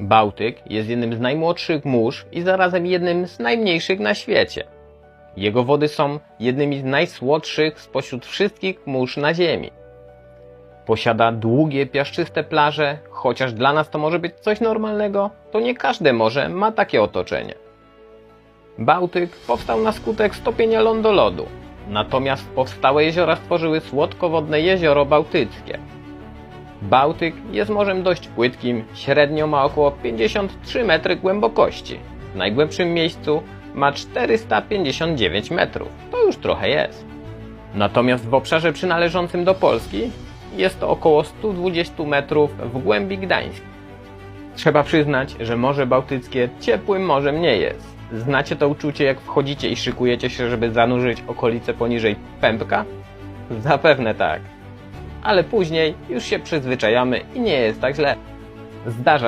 Bałtyk jest jednym z najmłodszych mórz i zarazem jednym z najmniejszych na świecie. Jego wody są jednymi z najsłodszych spośród wszystkich mórz na Ziemi. Posiada długie, piaszczyste plaże, chociaż dla nas to może być coś normalnego, to nie każde morze ma takie otoczenie. Bałtyk powstał na skutek stopienia lądolodu, natomiast powstałe jeziora stworzyły słodkowodne jezioro bałtyckie. Bałtyk jest morzem dość płytkim, średnio ma około 53 metry głębokości. W najgłębszym miejscu ma 459 metrów. To już trochę jest. Natomiast w obszarze przynależącym do Polski jest to około 120 metrów w głębi Gdańsk. Trzeba przyznać, że Morze Bałtyckie ciepłym morzem nie jest. Znacie to uczucie, jak wchodzicie i szykujecie się, żeby zanurzyć okolice poniżej pępka? Zapewne tak. Ale później już się przyzwyczajamy i nie jest tak źle. Zdarza